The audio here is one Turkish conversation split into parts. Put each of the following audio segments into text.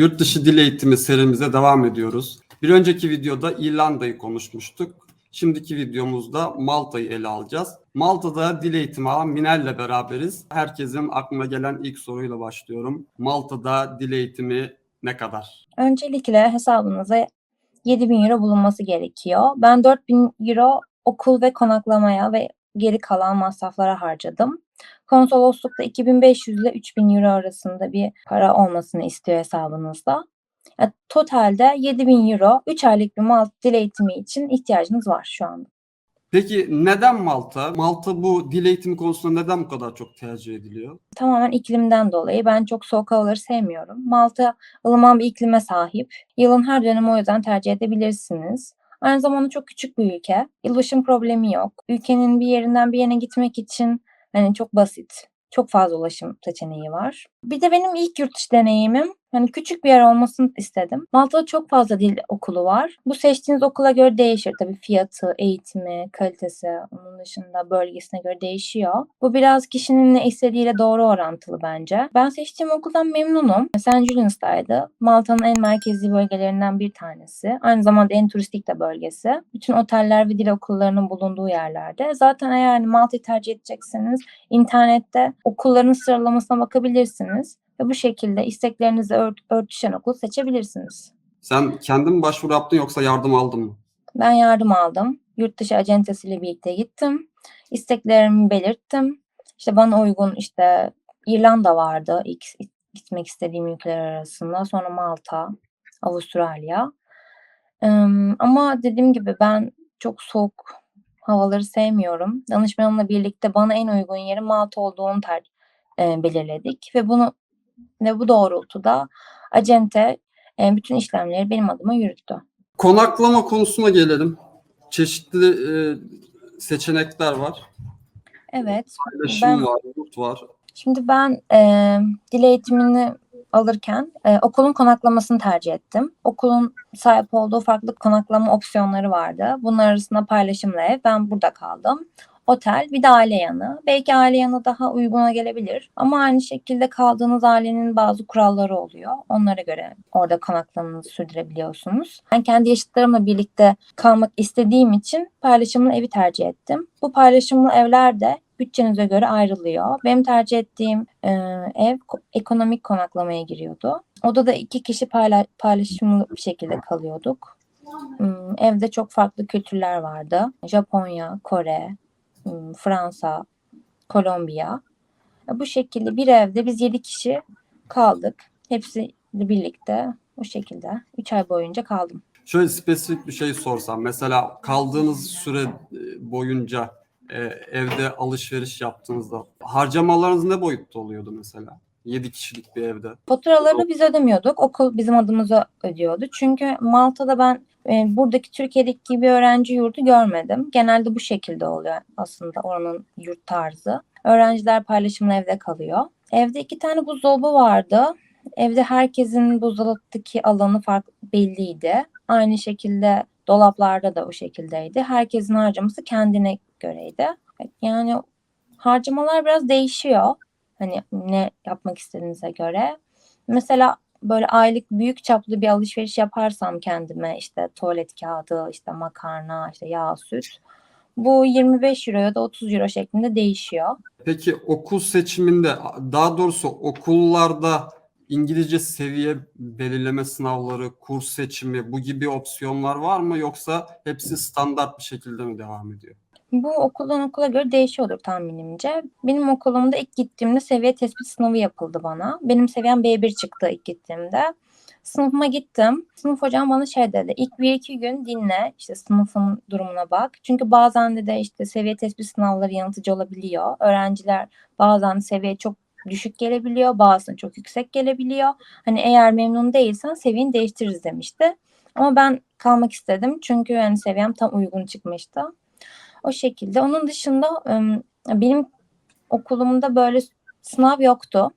Yurt dışı dil eğitimi serimize devam ediyoruz. Bir önceki videoda İrlanda'yı konuşmuştuk. Şimdiki videomuzda Malta'yı ele alacağız. Malta'da dil eğitimi alan Minel'le beraberiz. Herkesin aklına gelen ilk soruyla başlıyorum. Malta'da dil eğitimi ne kadar? Öncelikle hesabınıza 7000 euro bulunması gerekiyor. Ben 4000 euro okul ve konaklamaya ve geri kalan masraflara harcadım. Konsoloslukta 2500 ile 3000 euro arasında bir para olmasını istiyor hesabınızda. Ya, totalde 7000 euro 3 aylık bir Malta dil eğitimi için ihtiyacınız var şu anda. Peki neden Malta? Malta bu dil eğitimi konusunda neden bu kadar çok tercih ediliyor? Tamamen iklimden dolayı ben çok soğuk havaları sevmiyorum. Malta ılıman bir iklime sahip. Yılın her dönemi o yüzden tercih edebilirsiniz. Aynı zamanda çok küçük bir ülke. Yılbaşın problemi yok. Ülkenin bir yerinden bir yerine gitmek için hani çok basit. Çok fazla ulaşım seçeneği var. Bir de benim ilk yurt dışı deneyimim hani küçük bir yer olmasını istedim. Malta'da çok fazla dil okulu var. Bu seçtiğiniz okula göre değişir tabii fiyatı, eğitimi, kalitesi, onun dışında bölgesine göre değişiyor. Bu biraz kişinin ne istediğiyle doğru orantılı bence. Ben seçtiğim okuldan memnunum. St. Julian's'taydı. Malta'nın en merkezi bölgelerinden bir tanesi. Aynı zamanda en turistik de bölgesi. Bütün oteller ve dil okullarının bulunduğu yerlerde. Zaten eğer hani Malta'yı tercih edecekseniz internette okulların sıralamasına bakabilirsiniz ve bu şekilde isteklerinizle ört- örtüşen okul seçebilirsiniz. Sen kendin mi başvuru yaptın yoksa yardım aldın mı? Ben yardım aldım. Yurt dışı acentesiyle birlikte gittim. İsteklerimi belirttim. İşte bana uygun işte İrlanda vardı ilk gitmek istediğim ülkeler arasında. Sonra Malta, Avustralya. Ama dediğim gibi ben çok soğuk havaları sevmiyorum. Danışmanımla birlikte bana en uygun yerin Malta olduğunu ter- e, belirledik ve bunu ve bu doğrultuda acente e, bütün işlemleri benim adıma yürüttü. Konaklama konusuna gelelim. Çeşitli e, seçenekler var. Evet. Paylaşım Ben- var, yurt var. Şimdi ben e, dil eğitimini alırken e, okulun konaklamasını tercih ettim. Okulun sahip olduğu farklı konaklama opsiyonları vardı. Bunlar arasında paylaşımlı ev. Ben burada kaldım. Otel, bir de aile yanı. Belki aile yanı daha uyguna gelebilir. Ama aynı şekilde kaldığınız ailenin bazı kuralları oluyor. Onlara göre orada konaklamanızı sürdürebiliyorsunuz. Ben kendi yaşıtlarımla birlikte kalmak istediğim için paylaşımlı evi tercih ettim. Bu paylaşımlı evler de bütçenize göre ayrılıyor. Benim tercih ettiğim e, ev ko- ekonomik konaklamaya giriyordu. Odada iki kişi payla- paylaşımlı bir şekilde kalıyorduk. Hmm, Evde çok farklı kültürler vardı. Japonya, Kore, Fransa, Kolombiya. Bu şekilde bir evde biz 7 kişi kaldık. Hepsi birlikte bu şekilde 3 ay boyunca kaldım. Şöyle spesifik bir şey sorsam. Mesela kaldığınız süre e, boyunca e, evde alışveriş yaptığınızda harcamalarınız ne boyutta oluyordu mesela? 7 kişilik bir evde. Faturaları biz ödemiyorduk. Okul bizim adımıza ödüyordu. Çünkü Malta'da ben e, buradaki Türkiye'deki gibi öğrenci yurdu görmedim. Genelde bu şekilde oluyor aslında oranın yurt tarzı. Öğrenciler paylaşımlı evde kalıyor. Evde iki tane buzdolabı vardı. Evde herkesin buzdolaptaki alanı fark belliydi. Aynı şekilde dolaplarda da o şekildeydi. Herkesin harcaması kendine göreydi. Yani harcamalar biraz değişiyor. Hani ne yapmak istediğinize göre. Mesela böyle aylık büyük çaplı bir alışveriş yaparsam kendime işte tuvalet kağıdı, işte makarna, işte yağ, süt. Bu 25 euro ya da 30 euro şeklinde değişiyor. Peki okul seçiminde daha doğrusu okullarda İngilizce seviye belirleme sınavları, kurs seçimi bu gibi opsiyonlar var mı yoksa hepsi standart bir şekilde mi devam ediyor? Bu okuldan okula göre değişiyordur tahminimce. Benim okulumda ilk gittiğimde seviye tespit sınavı yapıldı bana. Benim seviyem B1 çıktı ilk gittiğimde. Sınıfıma gittim. Sınıf hocam bana şey dedi. İlk bir iki gün dinle. işte sınıfın durumuna bak. Çünkü bazen de, de işte seviye tespit sınavları yanıltıcı olabiliyor. Öğrenciler bazen seviye çok düşük gelebiliyor. Bazen çok yüksek gelebiliyor. Hani eğer memnun değilsen seviyeni değiştiririz demişti. Ama ben kalmak istedim. Çünkü yani seviyem tam uygun çıkmıştı. O şekilde. Onun dışında benim okulumda böyle sınav yoktu.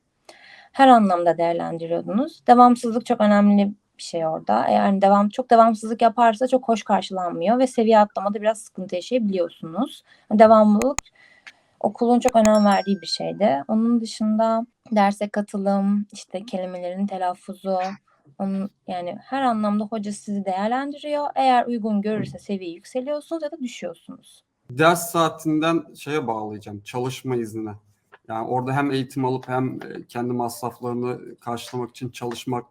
Her anlamda değerlendiriyordunuz. Devamsızlık çok önemli bir şey orada. Eğer devam çok devamsızlık yaparsa çok hoş karşılanmıyor ve seviye atlamada biraz sıkıntı yaşayabiliyorsunuz. Devamlılık okulun çok önem verdiği bir şeydi. Onun dışında derse katılım, işte kelimelerin telaffuzu, Onun yani her anlamda hoca sizi değerlendiriyor. Eğer uygun görürse seviye yükseliyorsunuz ya da düşüyorsunuz. Ders saatinden şeye bağlayacağım. Çalışma iznine. Yani orada hem eğitim alıp hem e, kendi masraflarını karşılamak için çalışmak.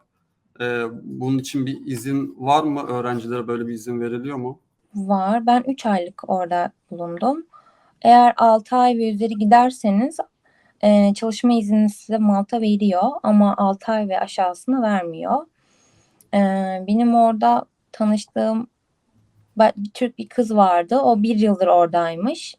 e, bunun için bir izin var mı? Öğrencilere böyle bir izin veriliyor mu? Var. Ben 3 aylık orada bulundum. Eğer 6 ay ve üzeri giderseniz e, çalışma izni size Malta veriyor ama 6 ay ve aşağısını vermiyor. E, benim orada tanıştığım bir Türk bir kız vardı. O bir yıldır oradaymış.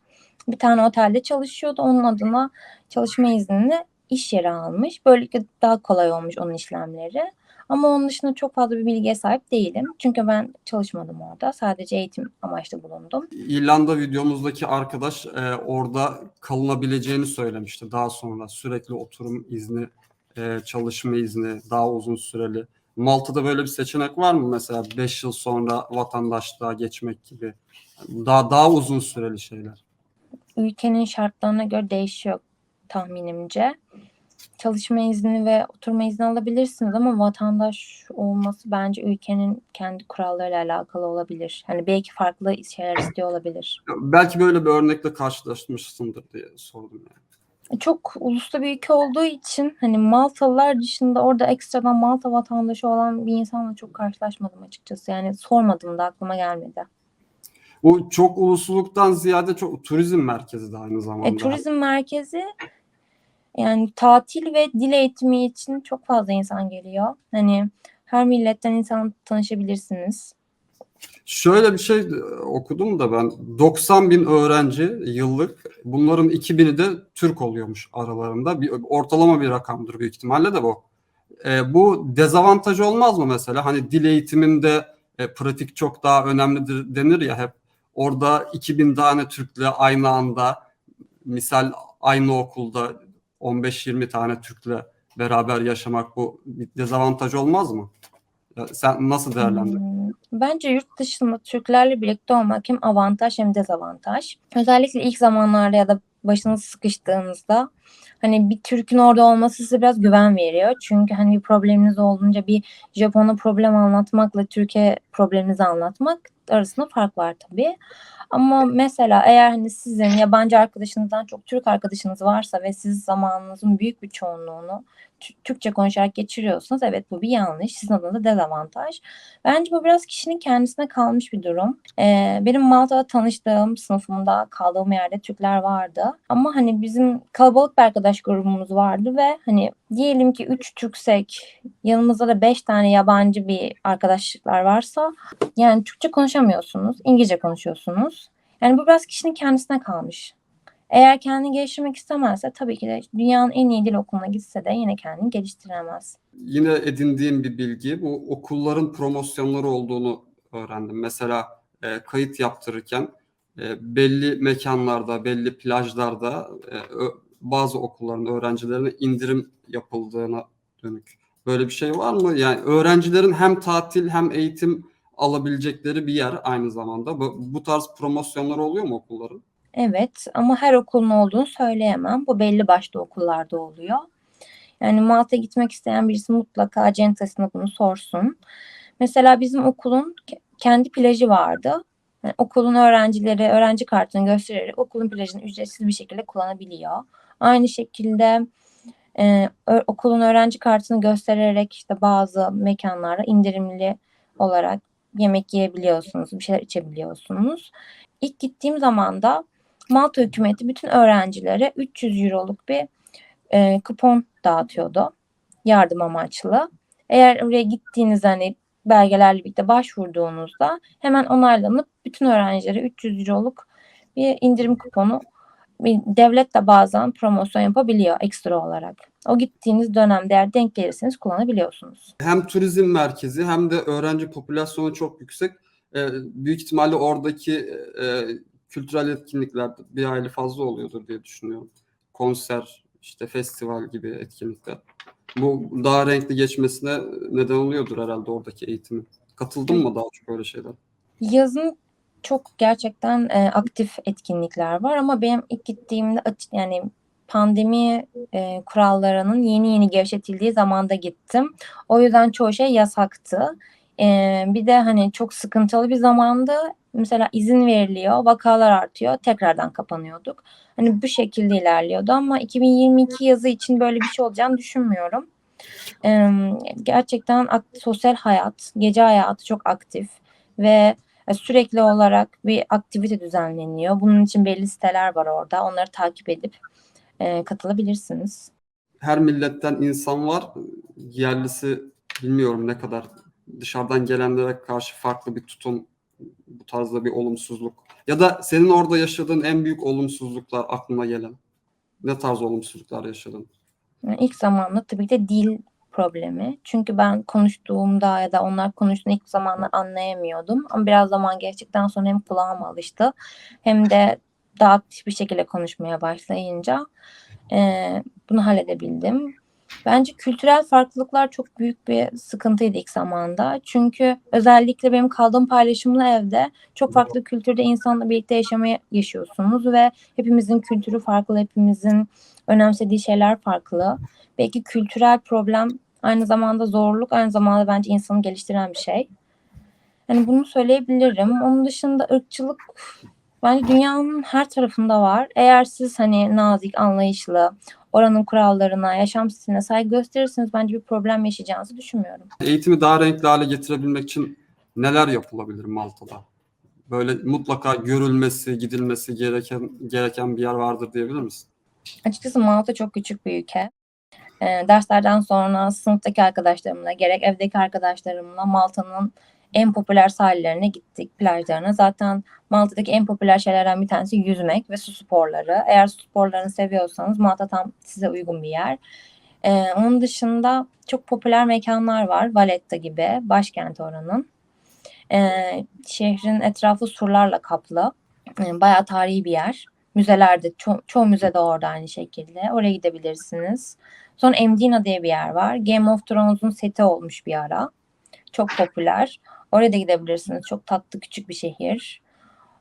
Bir tane otelde çalışıyordu. Onun adına çalışma iznini iş yeri almış. Böylelikle daha kolay olmuş onun işlemleri. Ama onun dışında çok fazla bir bilgiye sahip değilim. Çünkü ben çalışmadım orada. Sadece eğitim amaçlı bulundum. İrlanda videomuzdaki arkadaş e, orada kalınabileceğini söylemişti. Daha sonra sürekli oturum izni, e, çalışma izni, daha uzun süreli. Malta'da böyle bir seçenek var mı mesela 5 yıl sonra vatandaşlığa geçmek gibi? Daha daha uzun süreli şeyler. Ülkenin şartlarına göre değişiyor tahminimce. Çalışma izni ve oturma izni alabilirsiniz ama vatandaş olması bence ülkenin kendi kurallarıyla alakalı olabilir. Hani belki farklı şeyler istiyor olabilir. Belki böyle bir örnekle karşılaşmışsındır diye sordum yani. Çok uluslu bir ülke olduğu için hani Maltalılar dışında orada ekstradan Malta vatandaşı olan bir insanla çok karşılaşmadım açıkçası. Yani sormadım da aklıma gelmedi. Bu çok ulusluluktan ziyade çok turizm merkezi de aynı zamanda. E, turizm merkezi yani tatil ve dil eğitimi için çok fazla insan geliyor. Hani her milletten insan tanışabilirsiniz. Şöyle bir şey okudum da ben 90 bin öğrenci yıllık bunların 2000'i de Türk oluyormuş aralarında. Bir ortalama bir rakamdır büyük ihtimalle de bu. E, bu dezavantaj olmaz mı mesela? Hani dil eğitiminde e, pratik çok daha önemlidir denir ya hep. Orada 2000 tane Türk'le aynı anda misal aynı okulda 15-20 tane Türk'le beraber yaşamak bu bir dezavantaj olmaz mı? Sen nasıl değerlendiriyorsun? Hmm, Bence yurt dışında Türklerle birlikte olmak hem avantaj hem dezavantaj. Özellikle ilk zamanlarda ya da başınız sıkıştığınızda hani bir Türk'ün orada olması size biraz güven veriyor. Çünkü hani bir probleminiz olduğunca bir Japon'a problem anlatmakla Türkiye probleminizi anlatmak arasında fark var tabii. Ama mesela eğer hani sizin yabancı arkadaşınızdan çok Türk arkadaşınız varsa ve siz zamanınızın büyük bir çoğunluğunu Türkçe konuşarak geçiriyorsanız evet bu bir yanlış. Sizin adına da dezavantaj. Bence bu biraz kişinin kendisine kalmış bir durum. Ee, benim Malta'da tanıştığım sınıfımda kaldığım yerde Türkler vardı. Ama hani bizim kalabalık bir arkadaş grubumuz vardı ve hani diyelim ki 3 Türksek yanımızda da 5 tane yabancı bir arkadaşlıklar varsa yani Türkçe konuşamıyorsunuz, İngilizce konuşuyorsunuz. Yani bu biraz kişinin kendisine kalmış. Eğer kendini geliştirmek istemezse tabii ki de dünyanın en iyi dil okuluna gitse de yine kendini geliştiremez. Yine edindiğim bir bilgi bu okulların promosyonları olduğunu öğrendim. Mesela e, kayıt yaptırırken e, belli mekanlarda, belli plajlarda e, bazı okulların öğrencilerine indirim yapıldığına dönük. Böyle bir şey var mı? Yani öğrencilerin hem tatil hem eğitim alabilecekleri bir yer aynı zamanda. Bu, bu tarz promosyonlar oluyor mu okulların? Evet ama her okulun olduğunu söyleyemem. Bu belli başlı okullarda oluyor. Yani Malta'ya gitmek isteyen birisi mutlaka acentasına bunu sorsun. Mesela bizim okulun ke- kendi plajı vardı. Yani okulun öğrencileri öğrenci kartını göstererek okulun plajını ücretsiz bir şekilde kullanabiliyor. Aynı şekilde e, okulun öğrenci kartını göstererek işte bazı mekanlarda indirimli olarak yemek yiyebiliyorsunuz, bir şeyler içebiliyorsunuz. İlk gittiğim zaman da Malta hükümeti bütün öğrencilere 300 euroluk bir e, kupon dağıtıyordu yardım amaçlı. Eğer oraya gittiğiniz hani belgelerle birlikte başvurduğunuzda hemen onaylanıp bütün öğrencilere 300 euroluk bir indirim kuponu devlet de bazen promosyon yapabiliyor ekstra olarak. O gittiğiniz dönemde eğer denk gelirseniz kullanabiliyorsunuz. hem turizm merkezi hem de öğrenci popülasyonu çok yüksek. Ee, büyük ihtimalle oradaki e, kültürel etkinlikler bir hayli fazla oluyordur diye düşünüyorum. Konser, işte festival gibi etkinlikler. Bu daha renkli geçmesine neden oluyordur herhalde oradaki eğitimin. Katıldın mı daha çok öyle şeyler? Yazın çok gerçekten e, aktif etkinlikler var ama benim ilk gittiğimde yani pandemi e, kurallarının yeni yeni gevşetildiği zamanda gittim. O yüzden çoğu şey yasaktı. E, bir de hani çok sıkıntılı bir zamandı. Mesela izin veriliyor, vakalar artıyor, tekrardan kapanıyorduk. Hani bu şekilde ilerliyordu ama 2022 yazı için böyle bir şey olacağını düşünmüyorum. E, gerçekten sosyal hayat, gece hayatı çok aktif ve e, sürekli olarak bir aktivite düzenleniyor. Bunun için belli siteler var orada. Onları takip edip e, katılabilirsiniz. Her milletten insan var. Yerlisi bilmiyorum ne kadar dışarıdan gelenlere karşı farklı bir tutum, bu tarzda bir olumsuzluk. Ya da senin orada yaşadığın en büyük olumsuzluklar aklına gelen. Ne tarz olumsuzluklar yaşadın? İlk zamanla tabii ki de dil problemi. Çünkü ben konuştuğumda ya da onlar konuştuğunda ilk zamanlar anlayamıyordum. Ama biraz zaman geçtikten sonra hem kulağım alıştı hem de daha aktif bir şekilde konuşmaya başlayınca e, bunu halledebildim. Bence kültürel farklılıklar çok büyük bir sıkıntıydı ilk zamanda. Çünkü özellikle benim kaldığım paylaşımlı evde çok farklı kültürde insanla birlikte yaşamaya yaşıyorsunuz ve hepimizin kültürü farklı, hepimizin önemsediği şeyler farklı. Belki kültürel problem aynı zamanda zorluk, aynı zamanda bence insanı geliştiren bir şey. Yani bunu söyleyebilirim. Onun dışında ırkçılık bence dünyanın her tarafında var. Eğer siz hani nazik, anlayışlı, oranın kurallarına, yaşam stiline saygı gösterirseniz bence bir problem yaşayacağınızı düşünmüyorum. Eğitimi daha renkli hale getirebilmek için neler yapılabilir Malta'da? Böyle mutlaka görülmesi, gidilmesi gereken gereken bir yer vardır diyebilir misin? Açıkçası Malta çok küçük bir ülke. Ee, derslerden sonra sınıftaki arkadaşlarımla, gerek evdeki arkadaşlarımla Malta'nın en popüler sahillerine gittik, plajlarına. Zaten Malta'daki en popüler şeylerden bir tanesi yüzmek ve su sporları. Eğer su sporlarını seviyorsanız Malta tam size uygun bir yer. Ee, onun dışında çok popüler mekanlar var. Valletta gibi, başkent oranın. Ee, şehrin etrafı surlarla kaplı. Ee, bayağı tarihi bir yer. Müzelerde, ço- çoğu müze de orada aynı şekilde. Oraya gidebilirsiniz. Sonra Emdina diye bir yer var. Game of Thrones'un seti olmuş bir ara. Çok popüler. Oraya da gidebilirsiniz. Çok tatlı küçük bir şehir.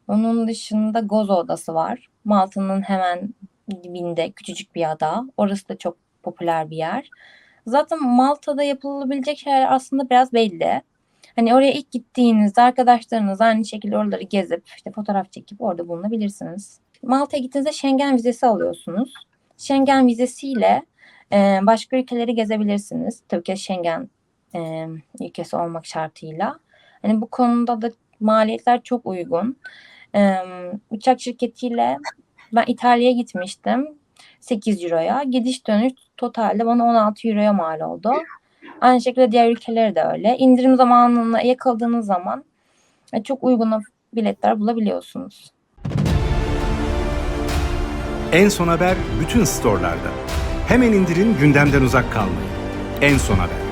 Onun dışında Gozo Adası var. Malta'nın hemen dibinde küçücük bir ada. Orası da çok popüler bir yer. Zaten Malta'da yapılabilecek şeyler aslında biraz belli. Hani oraya ilk gittiğinizde arkadaşlarınız aynı şekilde oraları gezip işte fotoğraf çekip orada bulunabilirsiniz. Malta'ya gittiğinizde Schengen vizesi alıyorsunuz. Schengen vizesiyle başka ülkeleri gezebilirsiniz. Tabii ki Schengen e, ülkesi olmak şartıyla. Hani bu konuda da maliyetler çok uygun. E, uçak şirketiyle ben İtalya'ya gitmiştim 8 euroya. Gidiş dönüş totalde bana 16 euroya mal oldu. Aynı şekilde diğer ülkeleri de öyle. İndirim zamanına yakaladığınız zaman e, çok uygun biletler bulabiliyorsunuz. En Son Haber bütün storelarda. Hemen indirin gündemden uzak kalmayın. En Son Haber.